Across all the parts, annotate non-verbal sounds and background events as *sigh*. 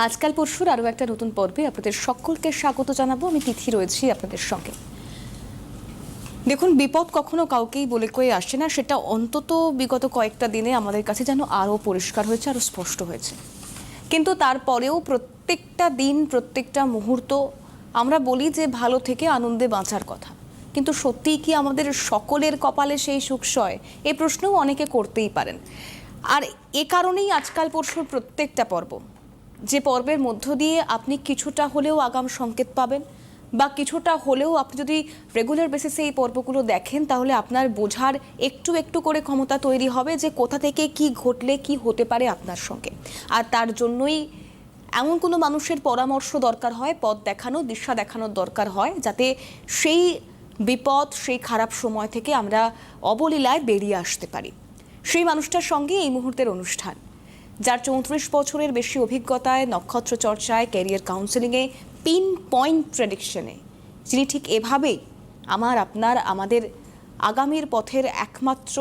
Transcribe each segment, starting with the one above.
আজকাল পরশুর আরও একটা নতুন পর্বে আপনাদের সকলকে স্বাগত জানাব। আমি তিথি রয়েছি আপনাদের সঙ্গে। দেখুন, বিপদ কখনো কাউকেই বলে কয়ে আসে না। সেটা অন্তত বিগত কয়েকটা দিনে আমাদের কাছে যেন আরও পরিষ্কার হয়েছে, আরও স্পষ্ট হয়েছে। কিন্তু তারপরেও প্রত্যেকটা দিন, প্রত্যেকটা মুহূর্ত আমরা বলি যে ভালো থেকে আনন্দে বাঁচার কথা। কিন্তু সত্যিই কি আমাদের সকলের কপালে সেই সুখসয় এ প্রশ্নও অনেকে করতেই পারেন। আর এ কারণেই আজকাল পরশুর প্রত্যেকটা পর্ব। যে পর্বের মধ্য দিয়ে আপনি কিছুটা হলেও আগাম সংকেত পাবেন বা কিছুটা হলেও আপনি যদি রেগুলার বেসিসে এই পর্বগুলো দেখেন, তাহলে আপনার বোঝার একটু একটু করে ক্ষমতা তৈরি হবে যে কোথা থেকে কি ঘটলে কি হতে পারে আপনার সঙ্গে। আর তার জন্যই এমন কোনো মানুষের পরামর্শ দরকার হয়, পথ দেখানো, দিশা দেখানোর দরকার হয়, যাতে সেই বিপদ, সেই খারাপ সময় থেকে আমরা অবলীলায় বেরিয়ে আসতে পারি। সেই মানুষটার সঙ্গে এই মুহূর্তের অনুষ্ঠান। যার চৌত্রিশ বছরের বেশি অভিজ্ঞতায় নক্ষত্র চর্চায় ক্যারিয়ার কাউন্সেলিংয়ে পিন পয়েন্ট প্রেডিকশনে। যিনি ঠিক এভাবেই আমার আপনার আমাদের আগামীর পথের একমাত্র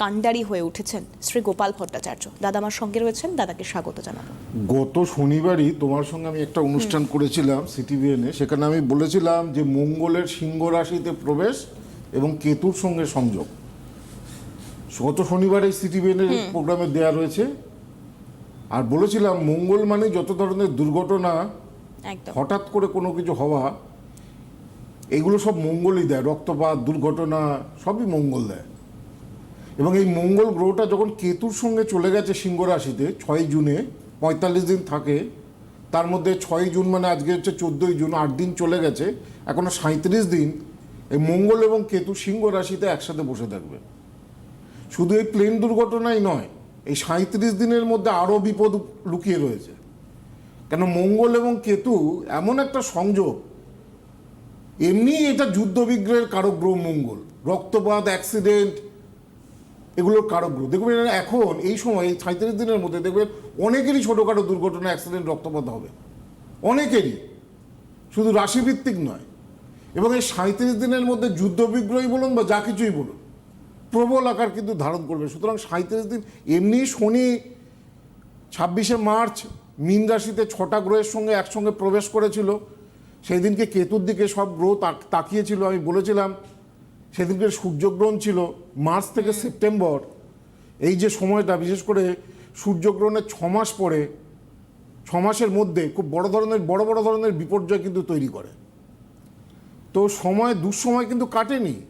কাণ্ডারি হয়ে উঠেছেন শ্রী গোপাল ভট্টাচার্য। দাদা আমার সঙ্গে রয়েছেন দাদাকে স্বাগত জানাব। গত শনিবারই তোমার সঙ্গে আমি একটা অনুষ্ঠান করেছিলাম সিটিভিএনে। সেখানে আমি বলেছিলাম যে মঙ্গলের সিংহ রাশিতে প্রবেশ এবং কেতুর সঙ্গে সংযোগ। গত শনিবার এই সিটিভিএনের প্রোগ্রামে দেয়া রয়েছে আর বলেছিলাম মঙ্গল মানে যত ধরনের দুর্ঘটনা হঠাৎ করে কোনো কিছু হওয়া এগুলো সব মঙ্গলই দেয়। রক্তপাত দুর্ঘটনা সবই মঙ্গল দেয়। এবং এই মঙ্গল গ্রহটা যখন কেতুর সঙ্গে চলে গেছে সিংহ রাশিতে ছয় জুনে পঁয়তাল্লিশ দিন থাকে তার মধ্যে ছয় জুন মানে আজকে হচ্ছে চোদ্দোই জুন আট দিন চলে গেছে এখনও সাঁত্রিশ দিন এই মঙ্গল এবং কেতু সিংহ রাশিতে একসাথে বসে থাকবে। শুধু এই প্লেন দুর্ঘটনাই নয় এই সাঁত্রিশ দিনের মধ্যে আরও বিপদ লুকিয়ে রয়েছে। কেন মঙ্গল এবং কেতু এমন একটা সংযোগ, এমনি এটা যুদ্ধ বিগ্রহের কারক গ্রহ মঙ্গল, রক্তপাত, অ্যাক্সিডেন্ট, এগুলোর কারক গ্রহ দেখবেন এখন এই সময়, এই সাঁত্রিশ দিনের মধ্যে দেখবেন অনেকেরই ছোটোখাটো দুর্ঘটনা, অ্যাক্সিডেন্ট, রক্তপাত হবে। অনেকেরই, শুধু রাশিভিত্তিক নয়। এবং এই সাঁত্রিশ দিনের মধ্যে যুদ্ধ বিগ্রহই বলুন বা যা কিছুই বলুন প্রবল আকার কিন্তু ধারণ করবে। সুতরাং সাঁত্রিশ দিন এমনি শনি ছাব্বিশে মার্চ মীন রাশিতে ছটা গ্রহের সঙ্গে একসঙ্গে প্রবেশ করেছিল। সেই দিনকে কেতুর দিকে সব গ্রহ তাক- তাকিয়েছিল আমি বলেছিলাম। সেদিনকে সূর্যগ্রহণ ছিল মার্চ থেকে সেপ্টেম্বর। এই যে সময়টা বিশেষ করে সূর্যগ্রহণের ছ মাস পরে ছ মাসের মধ্যে খুব বড় ধরনের বড় বড় ধরনের বিপর্যয় কিন্তু তৈরি করে। তো সময় দুঃসময় কিন্তু কাটেনি।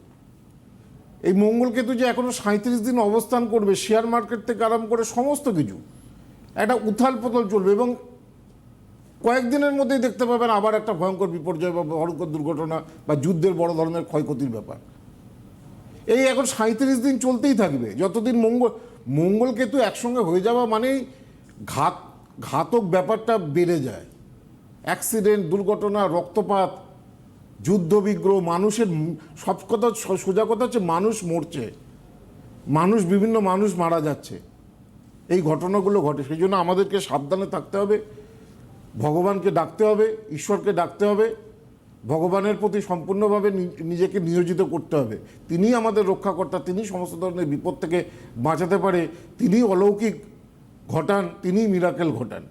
এই মঙ্গলকেতু যে এখনও সাঁত্রিশ দিন অবস্থান করবে শেয়ার মার্কেট থেকে আরম্ভ করে সমস্ত কিছু, একটা উথাল পতল চলবে এবং কয়েকদিনের মধ্যেই দেখতে পাবেন আবার একটা ভয়ঙ্কর বিপর্যয় বা ভয়ঙ্কর দুর্ঘটনা বা যুদ্ধের বড় ধরনের ক্ষয়ক্ষতির ব্যাপার। এই এখন সাঁত্রিশ দিন চলতেই থাকবে, যতদিন মঙ্গল মঙ্গল কেতু একসঙ্গে হয়ে যাওয়া মানেই ঘাত, ঘাতক ব্যাপারটা বেড়ে যায়। অ্যাক্সিডেন্ট, দুর্ঘটনা, রক্তপাত যুদ্ধ বিগ্রহ মানুষের সব কথা সোজা কথা হচ্ছে মানুষ মরছে। মানুষ, বিভিন্ন মানুষ মারা যাচ্ছে। এই ঘটনাগুলো ঘটে। সেই জন্য আমাদেরকে সাবধানে থাকতে হবে। ভগবানকে ডাকতে হবে, ঈশ্বরকে ডাকতে হবে। ভগবানের প্রতি সম্পূর্ণভাবে নিজেকে নিয়োজিত করতে হবে। তিনি আমাদের রক্ষাকর্তা, তিনি সমস্ত ধরনের বিপদ থেকে বাঁচাতে পারে। তিনি অলৌকিক ঘটান, তিনি মিরাকেল ঘটান।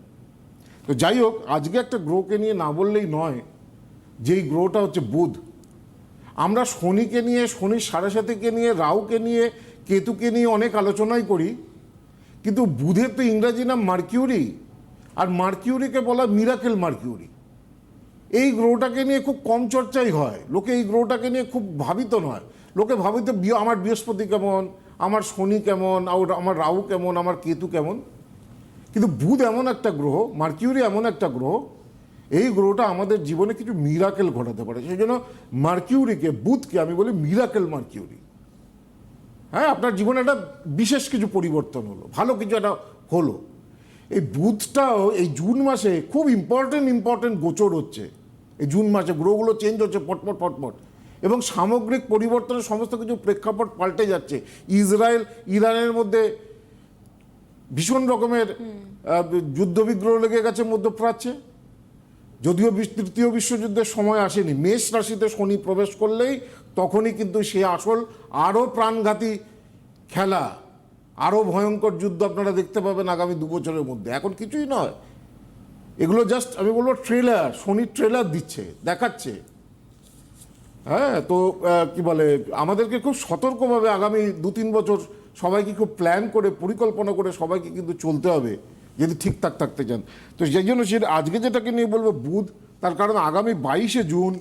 তো যাই হোক, আজকে একটা গ্রহকে নিয়ে না বললেই নয়। যেই গ্রহটা হচ্ছে বুধ, আমরা শনিকে নিয়ে শনির সাড়ে সাথীকে নিয়ে, রাহুকে নিয়ে, কেতুকে নিয়ে অনেক আলোচনাই করি, কিন্তু বুধের তো ইংরাজি নাম মার্কিউরি, আর মার্কিউরিকে বলা মিরাকেল মার্কিউরি। এই গ্রহটাকে নিয়ে খুব কম চর্চাই হয়, লোকে এই গ্রহটাকে নিয়ে খুব ভাবিত নয়। লোকে ভাবিত আমার বৃহস্পতি কেমন, আমার শনি কেমন আমার রাহু কেমন, আমার কেতু কেমন। কিন্তু বুধ এমন একটা গ্রহ, মার্কিউরি এমন একটা গ্রহ এই গ্রহটা আমাদের জীবনে কিছু মিরাকেল ঘটাতে পারে। সেই জন্য মার্কিউরিকে বুধকে আমি বলি মিরাকেল মার্কিউরি হ্যাঁ আপনার জীবনে একটা বিশেষ কিছু পরিবর্তন হলো ভালো কিছু একটা হলো। এই বুধটাও এই জুন মাসে খুব ইম্পর্টেন্ট ইম্পর্টেন্ট গোচর হচ্ছে। এই জুন মাসে গ্রহগুলো চেঞ্জ হচ্ছে পটপট পটপট। এবং সামগ্রিক পরিবর্তনের সমস্ত কিছু প্রেক্ষাপট পাল্টে যাচ্ছে। ইসরায়েল ইরানের মধ্যে ভীষণ রকমের যুদ্ধবিগ্রহ লেগে গেছে মধ্যপ্রাচ্যে। যদিও তৃতীয় বিশ্বযুদ্ধের সময় আসেনি। মেষ রাশিতে শনি প্রবেশ করলেই তখনই কিন্তু সে আসল আরও প্রাণঘাতী খেলা, আরও ভয়ঙ্কর যুদ্ধ আপনারা দেখতে পাবেন আগামী দু বছরের মধ্যে। এখন কিছুই নয়। এগুলো জাস্ট আমি বলব ট্রেলার শনির ট্রেলার দিচ্ছে, দেখাচ্ছে। হ্যাঁ তো কি বলে, আমাদেরকে খুব সতর্কভাবে আগামী দু তিন বছর সবাইকে খুব প্ল্যান করে, পরিকল্পনা করে সবাইকে কিন্তু চলতে হবে। যদি ঠিকঠাক থাকতে চান। তো সেই জন্য সে আজকে যেটাকে নিয়ে বলব, বুধ, তার কারণ আগামী বাইশে জুন,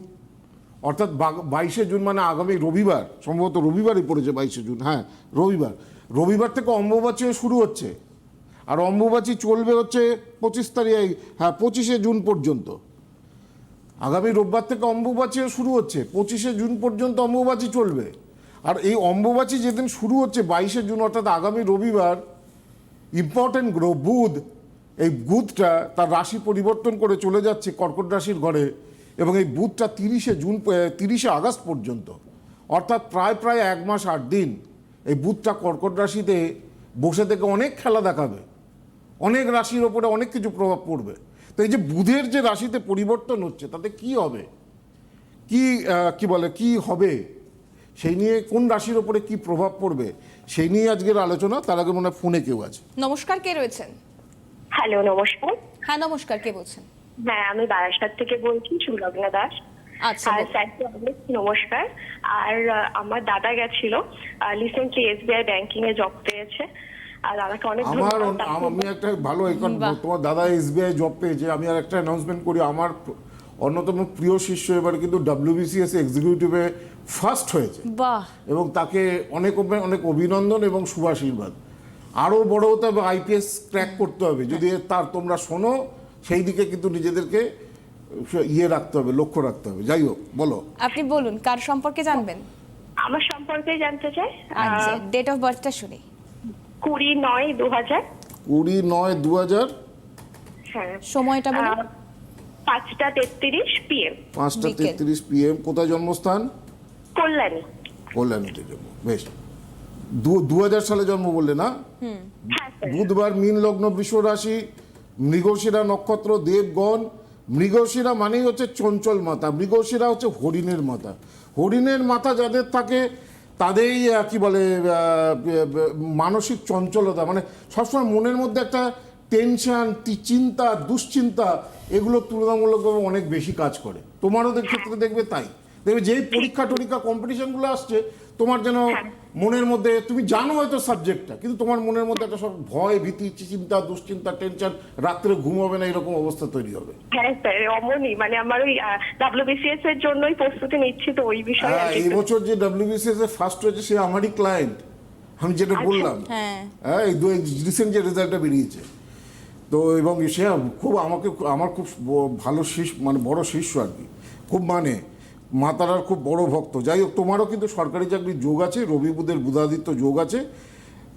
অর্থাৎ বাইশে জুন মানে আগামী রবিবার, সম্ভবত রবিবারই পড়েছে বাইশে জুন হ্যাঁ রবিবার। রবিবার থেকে অম্বুবাচীও শুরু হচ্ছে। আর অম্বুবাচী চলবে হচ্ছে পঁচিশ তারিখ হ্যাঁ পঁচিশে জুন পর্যন্ত। আগামী রোববার থেকে অম্বুবাচীও শুরু হচ্ছে, পঁচিশে জুন পর্যন্ত অম্বুবাচী চলবে। আর এই অম্বুবাচী যেদিন শুরু হচ্ছে বাইশে জুন, অর্থাৎ আগামী রবিবার ইম্পর্টেন্ট গ্রহ বুধ, এই বুধটা তার রাশি পরিবর্তন করে চলে যাচ্ছে কর্কট রাশির ঘরে এবং এই বুধটা তিরিশে জুন তিরিশে আগস্ট পর্যন্ত। অর্থাৎ প্রায় প্রায় এক মাস আট দিন এই বুধটা কর্কট রাশিতে বসে থেকে অনেক খেলা দেখাবে। অনেক রাশির ওপরে অনেক কিছু প্রভাব পড়বে। তো এই যে বুধের যে রাশিতে পরিবর্তন হচ্ছে, তাতে কি হবে? কি কি বলে, কি হবে? সেই নিয়ে কোন রাশির ওপরে কি প্রভাব পড়বে? সেই নিয়ে আজকের আলোচনা। তার আগে মনে হয় ফোনে কেউ আছে। নমস্কার কে রয়েছেন? হ্যালো নমস্কার। হ্যাঁ নমস্কার কে বলছেন? হ্যাঁ আমি বারাসাত থেকে বলছি সুলগ্না দাস। আচ্ছা আর স্যারকে অনেক নমস্কার। আর আমার দাদা গেছিল রিসেন্টলি এসবিআই ব্যাংকিং এ জব পেয়েছে। আর দাদাকে অনেক আমার। আমি একটা ভালো। তোমার দাদা এসবিআই জব পেয়েছে। আমি আর একটা অ্যানাউন্সমেন্ট করি। আমার অন্যতম প্রিয় শিষ্য এবার কিন্তু ডাব্লিউবিসিএস এক্সিকিউটিভে ফার্স্ট হয়েছে। বাহ। এবং তাকে অনেক অনেক- অনেক অভিনন্দন এবং শুভাশীর্বাদ আরও বড় হতে হবে আইপিএস ক্র্যাক করতে হবে। যদি তার তোমরা শোনো সেই দিকে কিন্তু নিজেদেরকে ইয়ে রাখতে হবে লক্ষ্য রাখতে হবে। যাই হোক বলো। আপনি বলুন কার সম্পর্কে জানবেন? আমার সম্পর্কে জানতে চাই ডেট অফ বার্থটা শুনি। কুড়ি নয় দু হাজার কুড়ি নয় দু হাজার হ্যাঁ। সময়টা বলুন। পাঁচটা তেত্রিশ পিএম পাঁচটা বিকেল। তেত্রিশ পিএম কোথায় জন্মস্থান? কল্যাণী। কল্যাণীতে জন্ম। বেশ। দু হাজার সালে জন্ম বললে না? হ্যাঁ স্যার। বুধবার মীন লগ্ন বৃষ রাশি মৃগশিরা নক্ষত্র দেবগণ। মৃগশিরা মানেই হচ্ছে চঞ্চল মাতা মৃগশিরা হচ্ছে হরিণের মাতা। হরিণের মাথা যাদের থাকে তাদেরই আহ, কি বলে আহ, ব- ব- মানসিক চঞ্চলতা। মানে সবসময় মনের মধ্যে একটা টেনশন চিন্তা দুশ্চিন্তা এগুলো তুলনামূলকভাবে অনেক বেশি কাজ করে। তোমারও ক্ষেত্রে দেখবে তাই। দেখবে যেই পরীক্ষা টরীক্ষা কম্পিটিশনগুলো আসছে তোমার যেন মনের মধ্যে তুমি জানো হয়তো সাবজেক্টটা কিন্তু তোমার মনের মধ্যে একটা সব ভয় ভীতি চিন্তা দুশ্চিন্তা টেনশন রাত্রে ঘুম হবে না এরকম অবস্থা তৈরি হবে। হ্যাঁ স্যার অমনই। মানে আমার ওই ডাব্লিউবিসিএস এর জন্যই প্রস্তুতি নিচ্ছি তো ওই বিষয়ে হ্যাঁ এই বছর যে ডাব্লিউবিসিএস এ ফার্স্ট হয়েছে সে আমারই ক্লায়েন্ট আমি যেটা বললাম। হ্যাঁ। হ্যাঁ এই রিসেন্ট যে রেজাল্টটা বেরিয়েছে। তো এবং সে খুব আমাকে আমার খুব ভালো শিষ্য মানে বড় শিষ্য আর কি। খুব মানে মাতারার খুব বড় ভক্ত। যাই হোক, তোমারও কিন্তু সরকারি চাকরির যোগ আছে, রবি বুধের বুধাদিত্য যোগ আছে।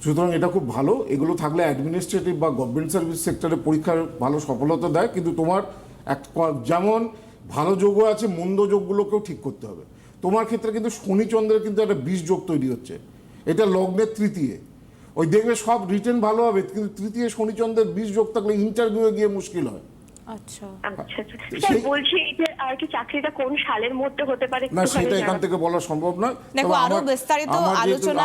সুতরাং এটা খুব ভালো। এগুলো থাকলে অ্যাডমিনিস্ট্রেটিভ বা গভর্নমেন্ট সার্ভিস সেক্টরে পরীক্ষার ভালো সফলতা দেয়। কিন্তু তোমার এক, যেমন ভালো যোগও আছে, মন্দ যোগগুলোকেও ঠিক করতে হবে। তোমার ক্ষেত্রে কিন্তু শনিচন্দ্রের কিন্তু একটা বিষ যোগ তৈরি হচ্ছে। এটা লগ্নের তৃতীয়। ওই দেখবে সব রিটেন ভালো হবে কিন্তু তৃতীয় শনিচন্দ্রের বিষ যোগ থাকলে ইন্টারভিউয়ে গিয়ে মুশকিল হয়। আচ্ছা। আচ্ছা আচ্ছা। স্যার বলছি যে আর কি চাকরিটা কোন সালের মধ্যে হতে পারে না সেটা এখান থেকে বলা সম্ভব নয়। দেখো, আরও আমার- বিস্তারিত আমার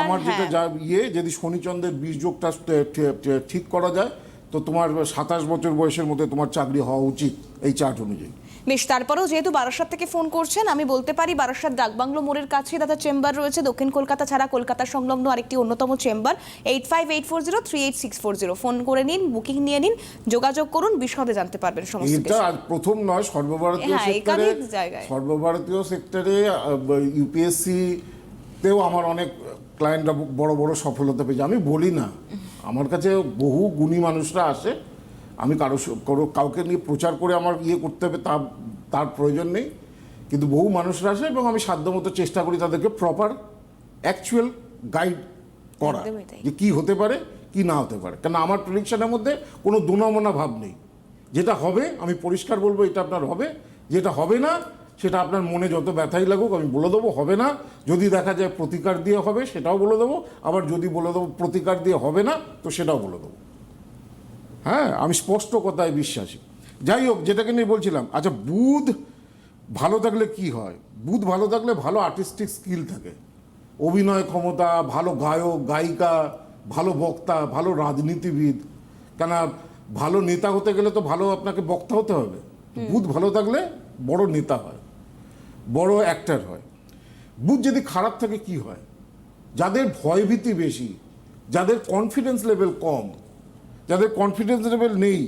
আমার যেটা হ্যাঁ। যা ইয়ে যদি শনিচন্দ্রের বীজ যোগটা টে- টে- টে- ঠিক করা যায় তো তোমার সাতাশ বছর বয়সের মধ্যে তোমার চাকরি হওয়া উচিত এই চার্ট অনুযায়ী। বেশ তারপরেও যেহেতু বারাসাত থেকে ফোন করছেন আমি বলতে পারি বারাসাত ডাকবাংলো মোড়ের কাছে দাদা চেম্বার রয়েছে। দক্ষিণ কলকাতা ছাড়া কলকাতা সংলগ্ন আরেকটি অন্যতম chamber. Eight five eight four zero three eight six four zero. Phone করে নিন বুকিং নিয়ে নিন যোগাযোগ করুন বিশদে জানতে পারবেন সমস্ত এটা প্রথম নয় সর্বভারতীয় হ্যাঁ, সেক্টরে। সর্বভারতীয় সেক্টরে ইউপিএসসি তেও আমার অনেক ক্লায়েন্টরা বড় বড় সফলতা পেয়েছে। আমি বলি না আমার কাছে বহু গুণী মানুষরা আসে। আমি কারও কারো- কাউকে নিয়ে প্রচার করে আমার ইয়ে করতে হবে তা তার প্রয়োজন নেই। কিন্তু বহু মানুষরা আসে এবং আমি সাধ্যমতো চেষ্টা করি তাদেরকে প্রপার অ্যাকচুয়াল গাইড করা যে কি হতে পারে কি না হতে পারে। কেন আমার প্রেডিকশনের মধ্যে কোনো দুনামনা ভাব নেই। যেটা হবে আমি পরিষ্কার বলব এটা আপনার হবে। যেটা হবে না সেটা আপনার মনে যত ব্যথাই লাগুক আমি বলে দেবো হবে না। যদি দেখা যায় প্রতিকার দিয়ে হবে সেটাও বলে দেবো। আবার যদি বলে দেবো প্রতিকার দিয়ে হবে না তো সেটাও বলে দেবো। হ্যাঁ আমি স্পষ্ট কথায় বিশ্বাসী। যাই হোক যেটাকে নিয়ে বলছিলাম আচ্ছা বুধ ভালো থাকলে কি হয়? বুধ ভালো থাকলে ভালো আর্টিস্টিক স্কিল থাকে। অভিনয় ক্ষমতা ভালো গায়ক গায়িকা ভালো বক্তা ভালো রাজনীতিবিদ। কেন ভালো নেতা হতে গেলে তো ভালো আপনাকে বক্তা হতে হবে। বুধ ভালো থাকলে বড় নেতা হয় বড় অ্যাক্টার হয়। বুধ যদি খারাপ থাকে কি হয়? যাদের ভয়ভীতি বেশি যাদের কনফিডেন্স লেভেল কম যাদের কনফিডেন্স লেভেল নেই,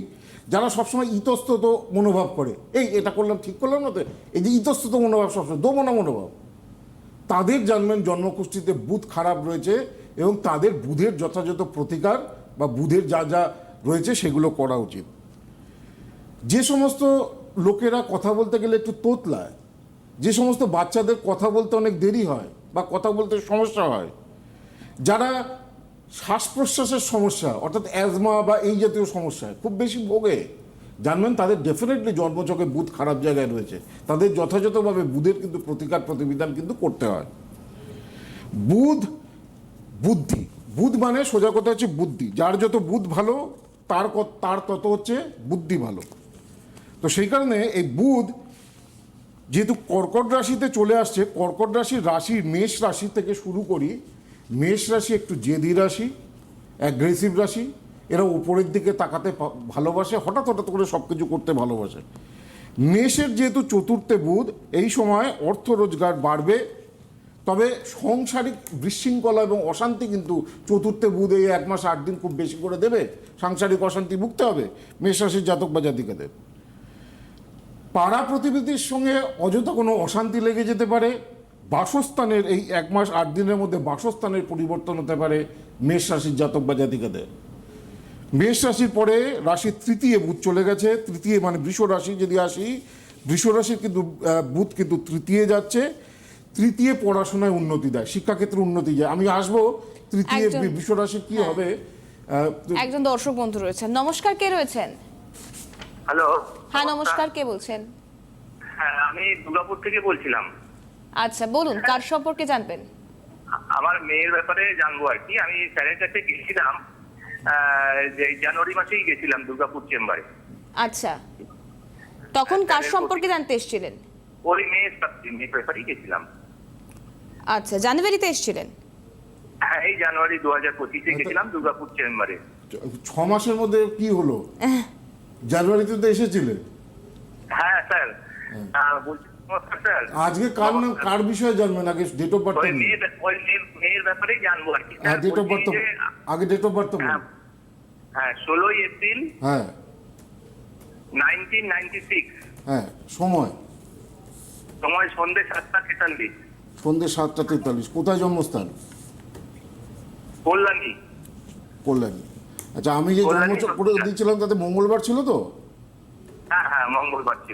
যারা সবসময় ইতস্তত মনোভাব করে, এই, এটা করলাম, ঠিক করলাম না তো, এই যে ইতস্তত মনোভাব সবসময়, দোমনা মনোভাব। তাদের জানবেন জন্মকুষ্ঠিতে বুধ খারাপ রয়েছে এবং তাদের বুধের যথাযথ প্রতিকার বা বুধের যা যা রয়েছে সেগুলো করা উচিত। যে সমস্ত লোকেরা কথা বলতে গেলে একটু তোতলায়, যে সমস্ত বাচ্চাদের কথা বলতে অনেক দেরি হয় বা কথা বলতে সমস্যা হয়, যারা শ্বাস প্রশ্বাসের সমস্যা, অর্থাৎ অ্যাজমা বা এই জাতীয় সমস্যা, খুব বেশি ভোগে। জানবেন তাদের ডেফিনেটলি জন্মচকে বুধ খারাপ জায়গায় রয়েছে। তাদের যথাযথভাবে বুধের কিন্তু প্রতিকার প্রতিবিধান কিন্তু করতে হয়। বুধ, বুদ্ধি। বুধ মানে সোজা কথা হচ্ছে বুদ্ধি। যার যত বুধ ভালো, তার তার তত হচ্ছে বুদ্ধি ভালো। তো সেই কারণে এই বুধ যেহেতু কর্কট রাশিতে চলে আসছে, কর্কট রাশির রাশির মেষ রাশি থেকে শুরু করি মেষ রাশি একটু জেদি রাশি অ্যাগ্রেসিভ রাশি, এরা উপরের দিকে তাকাতে ভালোবাসে, হঠাৎ হঠাৎ করে সব কিছু করতে ভালোবাসে। মেষের যেহেতু চতুর্থে বুধ, এই সময় অর্থ রোজগার বাড়বে, তবে সাংসারিক বিশৃঙ্খলা এবং অশান্তি কিন্তু চতুর্থে বুধ এই এক মাস আট দিন খুব বেশি করে দেবে, সাংসারিক অশান্তি ভুগতে হবে, মেষ রাশির জাতক বা জাতিকাদের। পাড়া প্রতিবেদীর সঙ্গে অযথা কোনো অশান্তি লেগে যেতে পারে বাসস্থানের এই এক মাস আট দিনের মধ্যে বাসস্থানের পরিবর্তন হতে পারে মেষ রাশির জাতক বা জাতিকাদের। মেষ রাশির পরে রাশির তৃতীয় বুধ চলে গেছে। তৃতীয় মানে বৃষ রাশি যদি আসি বৃষ রাশির কিন্তু বুধ কিন্তু তৃতীয় যাচ্ছে। তৃতীয় পড়াশোনায় উন্নতি দেয় শিক্ষাক্ষেত্রে উন্নতি যায় আমি আসব তৃতীয়। বৃষ রাশি কি হবে? একজন দর্শক বন্ধু রয়েছেন। নমস্কার কে রয়েছেন? হ্যালো। হ্যাঁ নমস্কার কে বলছেন? হ্যাঁ আমি দুর্গাপুর থেকে বলছিলাম। আচ্ছা বলুন কার সম্পর্কে জানবেন? আমার মেয়ের ব্যাপারে জানব আর কি। আমি স্যারের কাছে গেছিলাম আহ, যে জানুয়ারি মাসেই গেছিলাম দুর্গাপুর চেম্বারে। আচ্ছা। তখন কার সম্পর্কে জানতে এসেছিলেন? ওই মেয়ের সাথে- মেয়ের ব্যাপারেই গেছিলাম। আচ্ছা জানুয়ারিতে এসেছিলেন? হ্যাঁ এই জানুয়ারি দু হাজার পঁচিশে গেছিলাম দুর্গাপুর চেম্বারে। ছ মাসের মধ্যে কি হলো? জানুয়ারিতে তো এসেছিলে হ্যাঁ স্যার। বলছি স্যার আজকে কার নাম কার বিষয়ে জানবেন? আগে ডেট অফ বার্থ ওই মেয়ের ব্যাপারেই জানব আর কি। হ্যাঁ ডেট অফ বার্থ আগে ডেট অফ বার্থ হ্যাঁ, ষোলোই এপ্রিল হ্যাঁ। নাইনটিন নাইনটি সিক্স হ্যাঁ সময়। সময় সন্ধ্যে সাতটা তেতাল্লিশ। সন্ধ্যে সাতটা তেতাল্লিশ। কোথায় জন্মস্থান? কল্যাণী। কল্যাণী। আচ্ছা আমি যে জন্ম করে দিয়েছিলাম তাতে মঙ্গলবার ছিল তো হ্যাঁ হ্যাঁ মঙ্গলবার ছিল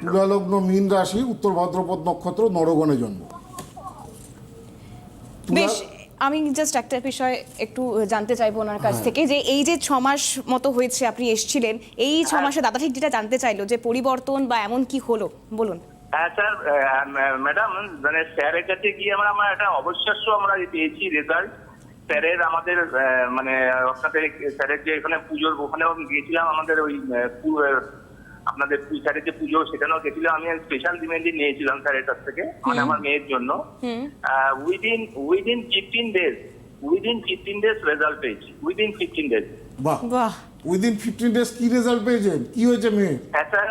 তুলালগ্ন মীন রাশি উত্তর ভাদ্রপদ নক্ষত্র নরগণে জন্ম। বেশ আমি জাস্ট একটা বিষয় একটু জানতে চাইব ওনার কাছ হ্যাঁ। থেকে যে এই যে ছ মাস মতো হয়েছে আপনি এসেছিলেন এই ছ মাসে দাদা ঠিক যেটা জানতে চাইলো যে পরিবর্তন বা এমন কি হলো বলুন। হ্যাঁ স্যার আহ, ম্যাডাম মানে স্যারের কাছে গিয়ে আমরা আমরা একটা অবিশ্বাস্য আমরা পেয়েছি রেজাল্ট স্যারের আমাদের আহ, মানে আপনাদের স্যারের যে এখানে পুজোর ওখানেও গিয়েছিলাম আমাদের ওই আপনাদের স্যারের যে পুজো সেখানেও গেছিলাম। আমি স্পেশাল রিমেডি নিয়েছিলাম স্যারের কাছ থেকে মানে আমার মেয়ের জন্য। Within within fifteen days within fifteen days result পেয়েছি। উইদিন ফিফটিন ডেজ বাহ। বাহ। উইদিন ফিফটিন ডেজ কি রেজাল্ট পেয়েছেন? কি হয়েছে মেয়ে হ্যাঁ স্যার।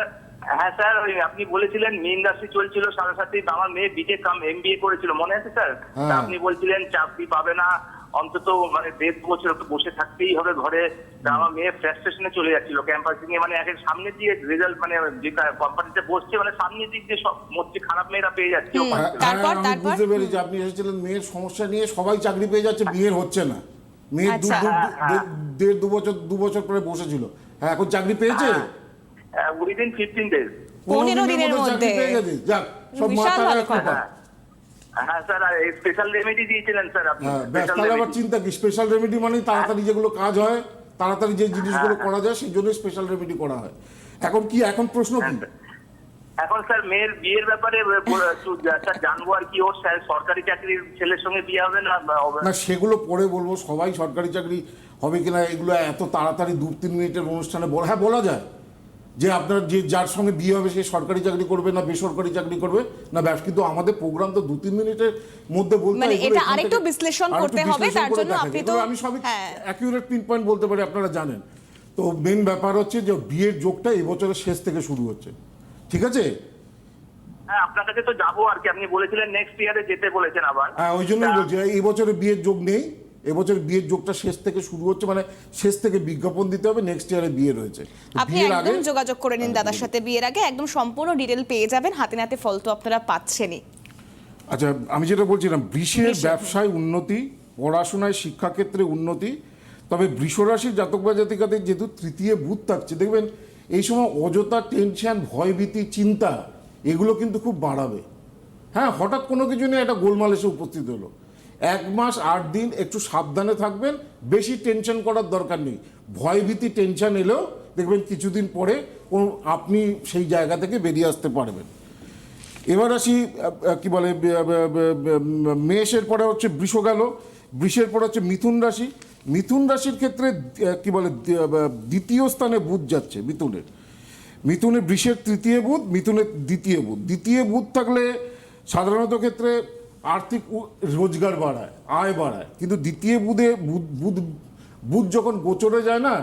হ্যাঁ স্যার ওই আপনি বলেছিলেন মীন রাশি চলছিল সাড়ে সাথে আমার মেয়ে বিটে কাম এম করেছিল। মনে আছে স্যার? হ্যাঁ। তা আপনি বলছিলেন চাকরি পাবে না অন্তত মানে দেড় দু বছর একটু বসে থাকতেই হবে ঘরে। আমার মেয়ে ফ্রাস্ট্রেশনে চলে যাচ্ছিল ক্যাম্পাসিং এ মানে এক সামনের দিকে রেজাল্ট মানে যে কোম্পানিতে বসছে মানে সামনের দিক দিয়ে সব মোটে খারাপ মেয়েরা পেয়ে যাচ্ছে। তারপর, হ্যাঁ, তারপর? বুঝতে পেরেছি আপনি এসেছিলেন মেয়ের সমস্যা নিয়ে সবাই চাকরি পেয়ে যাচ্ছে মেয়ের হচ্ছে না। মেয়ের দু- আচ্ছা। হ্যাঁ, হ্যাঁ। দেড়- দু বছর দু বছর পরে বসেছিল। হ্যাঁ এখন চাকরি পেয়েছে? উইদিন ফিফটিন ডেজ পনেরো দিনের মধ্যে। যাক সব মাথা ভালো রাখতে কথা। পারে হ্যাঁ স্যার স্পেশাল রেমেডি দিয়েছিলেন স্যার আপনি। হ্যাঁ স্পেশাল তাহলে আবার রেমেডি চিন্তা কি? স্পেশাল রেমেডি মানে তাড়াতাড়ি যেগুলো কাজ হয় তাড়াতাড়ি যে জিনিসগুলো হ্যাঁ। করা যায় সেই জন্য স্পেশাল রেমেডি করা হয়। এখন কি এখন প্রশ্ন কি? এখন স্যার মেয়ের বিয়ের ব্যাপারে বলে- *laughs* স্যার জানব আর কি ওর স্যার সরকারি চাকরির ছেলের সঙ্গে বিয়ে হবে না না সেগুলো পরে বলব। সবাই সরকারি চাকরি হবে কিনা এগুলো এত তাড়াতাড়ি দু তিন মিনিটের অনুষ্ঠানে বলা হ্যাঁ বলা যায়। যে আপনার যে যার সঙ্গে বিয়ে হবে সে সরকারি চাকরি করবে না বেসরকারি চাকরি করবে না ব্যবসা। কিন্তু আমাদের প্রোগ্রাম তো দু তিন মিনিটের মধ্যে বলতে মানে এটা আরেকটু বিশ্লেষণ করতে হবে, তার জন্য আপনি তো- আমি সবই। অ্যাকিউরেট পিন পয়েন্ট বলতে পারি আপনারা জানেন। তো মেন ব্যাপার হচ্ছে যে বিয়ের যোগটা এই বছরের শেষ থেকে শুরু হচ্ছে। ঠিক আছে? হ্যাঁ আপনার কাছে তো যাব আর কি। আপনি বলেছিলেন নেক্সট ইয়ারে যেতে বলেছেন আবার। হ্যাঁ ওই জন্যই বলছি এই বছরে বিয়ের যোগ নেই। এবছর বিয়ের যোগটা শেষ থেকে শুরু হচ্ছে মানে শেষ থেকে বিজ্ঞাপন দিতে হবে নেক্সট ইয়ারে বিয়ে রয়েছে। আপনি একদম যোগাযোগ করে নিন দাদার সাথে বিয়ের আগে একদম সম্পূর্ণ ডিটেল পেয়ে যাবেন হাতে নাতে ফল তো আপনারা পাচ্ছেনই। আচ্ছা আমি যেটা বলছিলাম বৃষের, ব্যবসায় উন্নতি পড়াশোনায় শিক্ষাক্ষেত্রে উন্নতি তবে বৃষরাশির জাতক বা জাতিকাদের যেহেতু তৃতীয় বুধ থাকছে দেখবেন এই সময় অযথা টেনশন ভয়ভীতি চিন্তা এগুলো কিন্তু খুব বাড়াবে। হ্যাঁ হঠাৎ কোনো কিছু নিয়ে একটা গোলমাল এসে উপস্থিত হলো। এক মাস আট দিন একটু সাবধানে থাকবেন, বেশি টেনশন করার দরকার নেই। ভয়ভীতি টেনশন এলেও দেখবেন কিছুদিন পরে আপনি সেই জায়গা থেকে বেরিয়ে আসতে পারবেন। এবার আসি কি বলে মেষের পরে হচ্ছে বৃষ গেল। বৃষের পরে হচ্ছে মিথুন রাশি। মিথুন রাশির ক্ষেত্রে কি বলে দ্বিতীয় স্থানে বুধ যাচ্ছে মিথুনের। মিথুনে বৃষের তৃতীয় বুধ, মিথুনের দ্বিতীয় বুধ। দ্বিতীয় বুধ থাকলে সাধারণত ক্ষেত্রে আর্থিক রোজগার বাড়ায়, আয় বাড়ায়। কিন্তু দ্বিতীয় বুধে বুধ বুধ যখন গোচরে যায় না,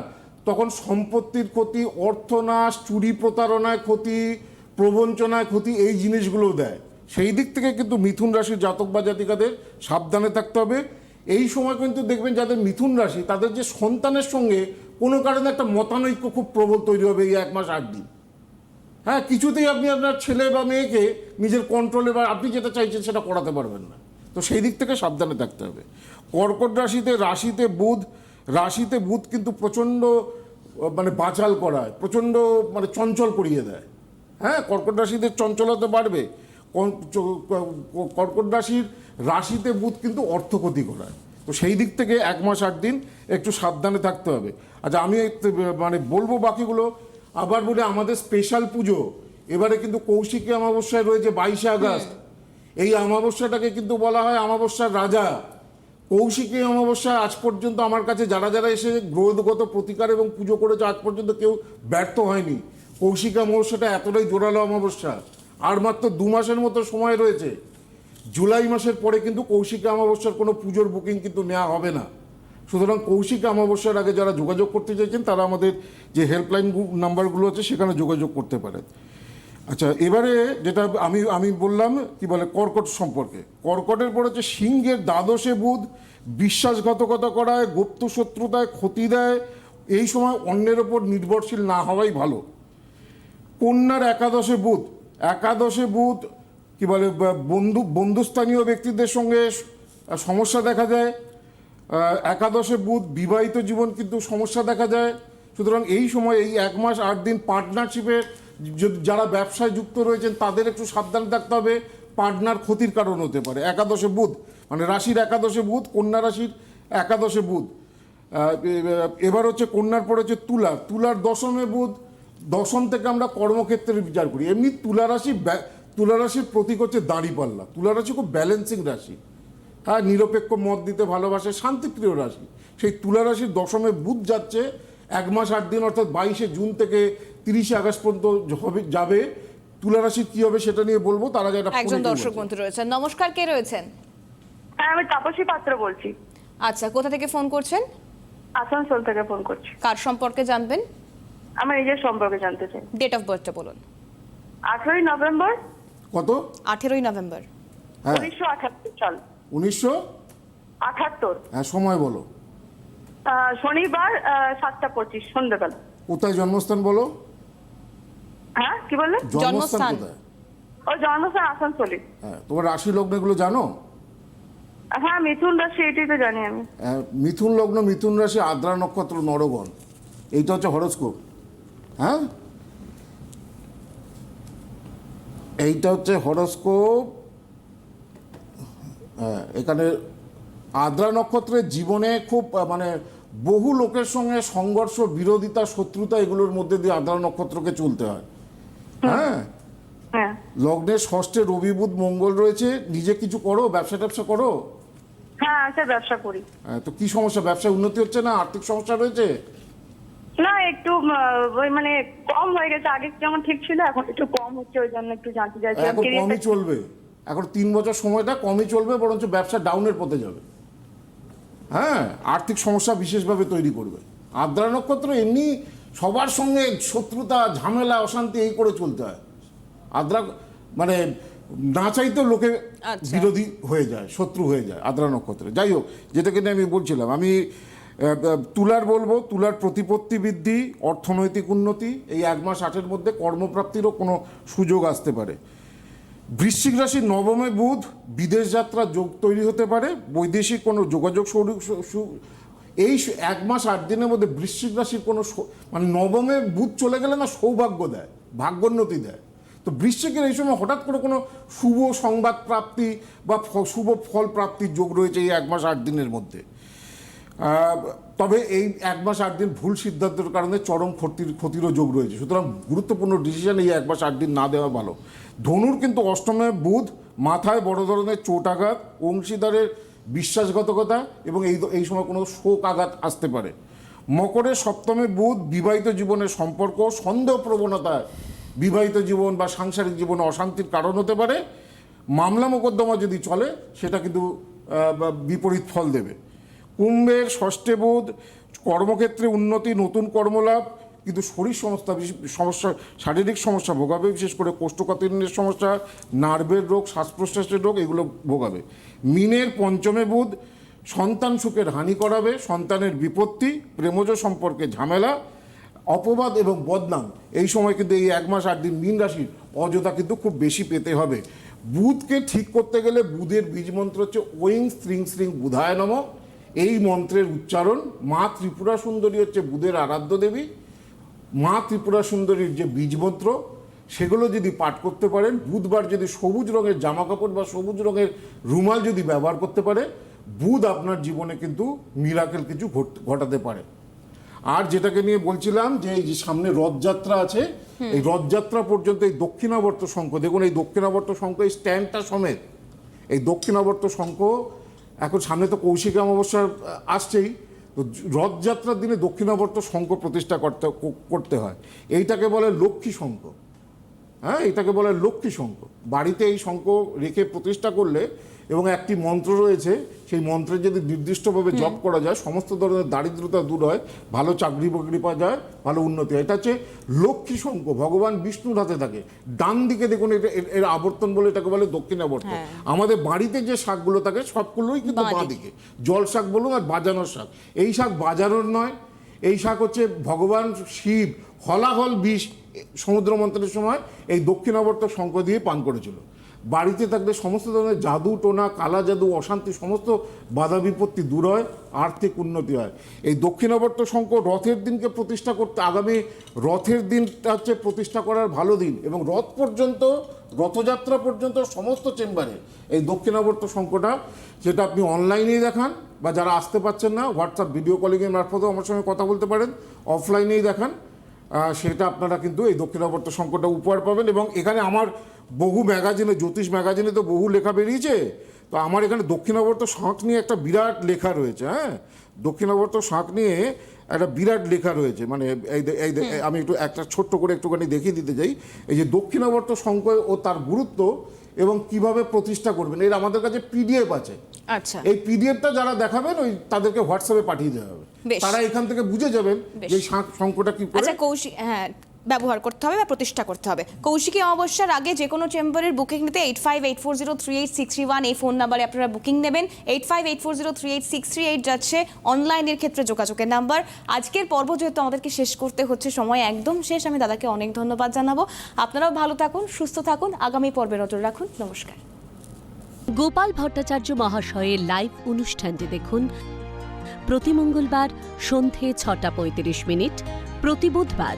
তখন সম্পত্তির ক্ষতি, অর্থনাশ, চুরি প্রতারণায় ক্ষতি, প্রবঞ্চনায় ক্ষতি, এই জিনিসগুলো দেয়। সেই দিক থেকে কিন্তু মিথুন রাশির জাতক বা জাতিকাদের সাবধানে থাকতে হবে। এই সময় কিন্তু দেখবেন যাদের মিথুন রাশি, তাদের যে সন্তানের সঙ্গে কোনো কারণে একটা মতানৈক্য খুব প্রবল তৈরি হবে এই এক মাস আট দিন। হ্যাঁ কিছুতেই আপনি আপনার ছেলে বা মেয়েকে নিজের কন্ট্রোলে বা আপনি যেটা চাইছেন সেটা করাতে পারবেন না। তো সেই দিক থেকে সাবধানে থাকতে হবে। কর্কট রাশিতে রাশিতে বুধ রাশিতে বুধ কিন্তু প্রচণ্ড মানে বাচাল করায়, প্রচণ্ড মানে চঞ্চল করিয়ে দেয়। হ্যাঁ কর্কট রাশিদের চঞ্চলতা বাড়বে। কর্কট রাশির রাশিতে বুধ কিন্তু অর্থ ক্ষতি করায়। তো সেই দিক থেকে এক মাস, আট দিন একটু সাবধানে থাকতে হবে। আচ্ছা আমি মানে বলব বাকিগুলো। আবার বলে আমাদের স্পেশাল পুজো। এবারে কিন্তু কৌশিকী অমাবস্যায় রয়েছে বাইশে আগস্ট। এই অমাবস্যাটাকে কিন্তু বলা হয় অমাবস্যার রাজা। কৌশিকী অমাবস্যায় আজ পর্যন্ত আমার কাছে যারা যারা এসে গ্রহগত প্রতিকার এবং পুজো করেছে আজ পর্যন্ত কেউ ব্যর্থ হয়নি। কৌশিকী অমাবস্যাটা এতটাই জোরালো অমাবস্যা। আর মাত্র দু মাসের মতো সময় রয়েছে। জুলাই মাসের পরে কিন্তু কৌশিকী অমাবস্যার কোনো পুজোর বুকিং কিন্তু নেওয়া হবে না। সুতরাং কৌশিক অমাবস্যার আগে যারা যোগাযোগ করতে চাইছেন তারা আমাদের যে হেল্পলাইন নাম্বারগুলো আছে সেখানে যোগাযোগ করতে পারেন। আচ্ছা এবারে যেটা আমি আমি বললাম কি বলে কর্কট সম্পর্কে। কর্কটের পর হচ্ছে সিংহের দ্বাদশে বুধ বিশ্বাসঘাতকতা করায় গুপ্ত শত্রুতায় ক্ষতি দেয় এই সময় অন্যের ওপর নির্ভরশীল না হওয়াই ভালো। কন্যার একাদশে বুধ একাদশে বুধ কি বলে বন্ধু বন্ধুস্থানীয় ব্যক্তিদের সঙ্গে সমস্যা দেখা আহ, একাদশে বুধ বিবাহিত জীবন কিন্তু সমস্যা দেখা যায়। সুতরাং এই সময় এই এক মাস আট দিন পার্টনারশিপে যারা ব্যবসায় যুক্ত রয়েছেন, তাদের একটু সাবধান থাকতে হবে। পার্টনার ক্ষতির কারণ হতে পারে। একাদশে বুধ মানে রাশির একাদশে বুধ, কন্যা রাশির একাদশে বুধ। এবার হচ্ছে কন্যার পর হচ্ছে তুলা। তুলার দশমে বুধ, দশম থেকে আমরা কর্মক্ষেত্রের বিচার করি। এমনি তুলা রাশি তুলা রাশির প্রতীক হচ্ছে দাঁড়িপাল্লা। তুলা রাশি খুব ব্যালেন্সিং রাশি। হ্যাঁ নিরপেক্ষ মত দিতে ভালোবাসে শান্তিপ্রিয় রাশি। সেই তুলা রাশির দশমে বুধ যাচ্ছে এক মাস আট দিন অর্থাৎ বাইশে জুন থেকে তিরিশে আগস্ট পর্যন্ত হবে যাবে। তুলা রাশির কি হবে সেটা নিয়ে বলব তার আগে একটা একজন দর্শক বন্ধু রয়েছেন। নমস্কার কে রয়েছেন? হ্যাঁ আমি তাপসী পাত্র বলছি। আচ্ছা কোথা থেকে ফোন করছেন? আসানসোল থেকে ফোন করছি। কার সম্পর্কে জানবেন? আমার নিজের সম্পর্কে জানতে চাই। ডেট অফ বার্থটা বলুন। আঠেরোই নভেম্বর? কত? আঠেরোই নভেম্বর। হ্যাঁ। উনিশশো আঠাত্তর সাল। উনিশশো? আঠাত্তর। হ্যাঁ সময় বলো। আহ, শনিবার সাতটা পঁচিশ সন্ধ্যাবেলা। কোথায় জন্মস্থান বলো? হ্যাঁ কি বললেন জন্মস্থান। কোথায়? ও জন্মস্থান আসানসোলে। হ্যাঁ তোমার রাশি লগ্ন এগুলো জানো? হ্যাঁ মিথুন রাশি এটাই তো জানি আমি। আহ, মিথুন লগ্ন মিথুন রাশি আদ্রা নক্ষত্র নরগণ। এইটা হচ্ছে হরস্কোপ। হ্যাঁ? এইটা হচ্ছে হরস্কোপ হ্যাঁ, এখানে আদ্রা নক্ষত্রের জীবনে খুব মানে বহু লোকের সঙ্গে সংঘর্ষ বিরোধিতা শত্রুতা এগুলোর মধ্যে দিয়ে আদ্রা নক্ষত্রকে চলতে হয়। হ্যাঁ? লগ্নের ষষ্ঠে রবি বুধ মঙ্গল রয়েছে নিজে কিছু করো ব্যবসা ট্যাবসা করো? হ্যাঁ স্যার ব্যবসা করি। হ্যাঁ, তো কি সমস্যা ব্যবসায় উন্নতি হচ্ছে না আর্থিক সমস্যা রয়েছে? না একটু ওই মানে কম হয়ে গেছে আগে যেমন ঠিক ছিল এখন একটু কম হচ্ছে ওই জন্য একটু জানতে চাইছিলাম। এখন কমই চলবে। এখন তিন বছর সময়টা কমই চলবে বরঞ্চ ব্যবসা ডাউনের পথে যাবে। হ্যাঁ আর্থিক সমস্যা বিশেষভাবে তৈরি করবে। আদ্রা নক্ষত্র এমনি সবার সঙ্গে শত্রুতা ঝামেলা অশান্তি এই করে চলতে হয়। আদ্রা মানে না চাইতেও লোকে আচ্ছা। বিরোধী হয়ে যায় শত্রু হয়ে যায় আদ্রা নক্ষত্রে। যাই হোক যেটাকে নিয়ে আমি বলছিলাম আমি তুলার বলব তুলার প্রতিপত্তি বৃদ্ধি অর্থনৈতিক উন্নতি এই এক মাস আটের মধ্যে কর্মপ্রাপ্তিরও কোনো সুযোগ আসতে পারে। বৃশ্চিক রাশির নবমে বুধ, বিদেশ যাত্রা যোগ তৈরি হতে পারে, বৈদেশিক কোনো যোগাযোগ এই এক মাস আট দিনের মধ্যে বৃশ্চিক রাশির কোনো মানে নবমে বুধ চলে গেলে না সৌভাগ্য দেয়, ভাগ্যোন্নতি দেয়। তো বৃশ্চিকের এই সময় হঠাৎ করে কোনো শুভ সংবাদ প্রাপ্তি বা শুভ ফল প্রাপ্তির যোগ রয়েছে এই এক মাস আট দিনের মধ্যে। তবে এই এক মাস আট দিন ভুল সিদ্ধান্তের কারণে চরম ক্ষতির, ক্ষতিরও যোগ রয়েছে। সুতরাং গুরুত্বপূর্ণ ডিসিশন এই এক মাস আট দিন না দেওয়া ভালো। ধনুর কিন্তু অষ্টমে বুধ, মাথায় বড় ধরনের চোট আঘাত, অংশীদারের বিশ্বাসঘাতকতা এবং এই এই সময় কোনো শোক আঘাত আসতে পারে। মকরের সপ্তমে বুধ, বিবাহিত জীবনের সম্পর্ক সন্দেহ প্রবণতায় বিবাহিত জীবন বা সাংসারিক জীবনে অশান্তির কারণ হতে পারে। মামলা মোকদ্দমা যদি চলে, সেটা কিন্তু বিপরীত ফল দেবে। কুম্ভের ষষ্ঠে বোধ কর্মক্ষেত্রে উন্নতি, নতুন কর্মলাভ, কিন্তু শরীর সমস্যা সমস্যা, শারীরিক সমস্যা ভোগাবে, বিশেষ করে কোষ্ঠকাঠিন্যের সমস্যা, নার্ভের রোগ শ্বাস প্রশ্বাসের রোগ, এগুলো ভোগাবে। মিনের পঞ্চমে বুধ সন্তান সুখের হানি করাবে, সন্তানের বিপত্তি, প্রেমজ সম্পর্কে ঝামেলা, অপবাদ এবং বদনাম। এই সময় কিন্তু এই এক মাস আট দিন মীন রাশির অযোধ্যা কিন্তু খুব বেশি পেতে হবে। বুধকে ঠিক করতে গেলে বুধের বীজ মন্ত্র হচ্ছে ওয়িং, স্ত্রিং স্ত্রিং, বুধায় নম। এই মন্ত্রের উচ্চারণ মা ত্রিপুরা সুন্দরী হচ্ছে বুধের আরাধ্য দেবী। মা ত্রিপুরা সুন্দরীর যে বীজ মন্ত্র সেগুলো যদি পাঠ করতে পারেন বুধবার যদি সবুজ রঙের জামা কাপড় বা সবুজ রঙের রুমাল যদি ব্যবহার করতে পারে বুধ আপনার জীবনে কিন্তু মিরাকেল কিছু ঘট- ঘটাতে পারে। আর যেটাকে নিয়ে বলছিলাম যে এই যে সামনে রথযাত্রা আছে এই রথযাত্রা পর্যন্ত এই দক্ষিণাবর্ত শঙ্খ দেখুন এই দক্ষিণাবর্ত শঙ্খ এই স্ট্যান্ডটা সমেত এই দক্ষিণাবর্ত শঙ্খ এখন সামনে তো কৌশিক অমাবস্যা আসছেই। তো রথযাত্রার দিনে দক্ষিণাবর্ত শঙ্খ প্রতিষ্ঠা করতে করতে হয়। এইটাকে বলে লক্ষ্মী শঙ্খ। হ্যাঁ এটাকে বলে লক্ষ্মী শঙ্খ। বাড়িতে এই শঙ্খ রেখে প্রতিষ্ঠা করলে এবং একটি মন্ত্র রয়েছে সেই মন্ত্রে যদি নির্দিষ্টভাবে জপ করা যায় সমস্ত ধরনের দারিদ্রতা দূর হয় ভালো চাকরি বাকরি পাওয়া যায় ভালো উন্নতি হয়। এটা হচ্ছে লক্ষ্মী শঙ্খ ভগবান বিষ্ণুর হাতে থাকে। ডান দিকে দেখুন এটা এর- আবর্তন বলে এটাকে বলে দক্ষিণাবর্তন আমাদের বাড়িতে যে শাকগুলো থাকে সবগুলোই কিন্তু বাঁ দিকে। দিকে। জল শাক বলুন আর বাজানোর শাক। এই শাক বাজানোর নয় এই শাক হচ্ছে ভগবান শিব হলাহল বিষ সমুদ্র মন্ত্রের সময় এই দক্ষিণাবর্ত শঙ্খ দিয়ে পান করেছিল। বাড়িতে থাকলে সমস্ত ধরনের জাদু, টোনা, কালা জাদু, অশান্তি, সমস্ত বাধা বিপত্তি দূর হয়, আর্থিক উন্নতি হয়। এই দক্ষিণাবর্ত শঙ্খ রথের দিনকে প্রতিষ্ঠা করতে আগামী রথের দিনটা হচ্ছে প্রতিষ্ঠা করার ভালো দিন এবং রথ পর্যন্ত, রথযাত্রা পর্যন্ত সমস্ত চেম্বারে এই দক্ষিণাবর্ত শঙ্খটা সেটা আপনি অনলাইনেই দেখান বা যারা আসতে পারছেন না, হোয়াটসঅ্যাপ ভিডিও কলিংয়ের মারফতেও আমার সঙ্গে কথা বলতে পারেন, অফলাইনেই দেখান। সেটা আপনারা কিন্তু এই দক্ষিণাবর্ত শঙ্করটা উপহার পাবেন এবং এখানে আমার বহু ম্যাগাজিনে জ্যোতিষ ম্যাগাজিনে তো বহু লেখা বেরিয়েছে। তো আমার এখানে দক্ষিণাবর্ত শাঁখ নিয়ে একটা বিরাট লেখা রয়েছে হ্যাঁ? দক্ষিণাবর্ত শাঁখ নিয়ে একটা বিরাট লেখা রয়েছে। মানে এই আমি একটু একটা ছোট্ট করে একটুখানি দেখিয়ে দিতে চাই। এই যে দক্ষিণাবর্ত শঙ্খ ও তার গুরুত্ব এবং কীভাবে প্রতিষ্ঠা করবেন এর আমাদের কাছে পিডিএফ আছে। আচ্ছা। এই পিডিএফটা যারা দেখাবেন ওই তাদেরকে হোয়াটসঅ্যাপে পাঠিয়ে দেওয়া হবে। তারা এখান থেকে বুঝে যাবেন যে শঙ্খটা কি করে। আচ্ছা কৌশিক হ্যাঁ ব্যবহার করতে হবে বা প্রতিষ্ঠা করতে হবে। কৌশিকী অমাবস্যার আগে যে কোনো চেম্বারের বুকিং নিতে eight five eight four zero three eight six three one এই ফোন নাম্বারে আপনারা বুকিং নেবেন। Eight five eight four zero three eight six three eight যাচ্ছে অনলাইনের ক্ষেত্রে যোগাযোগের নাম্বার। আজকের পর্ব যেহেতু আমাদেরকে শেষ করতে হচ্ছে, সময় একদম শেষ। আমি দাদাকে অনেক ধন্যবাদ জানাব। আপনারাও ভালো থাকুন, সুস্থ থাকুন। আগামী পর্বে নজর রাখুন। নমস্কার। গোপাল ভট্টাচার্য মহাশয়ের লাইভ অনুষ্ঠানটি দেখুন প্রতি মঙ্গলবার সন্ধে ছটা পঁয়ত্রিশ মিনিট। প্রতি বুধবার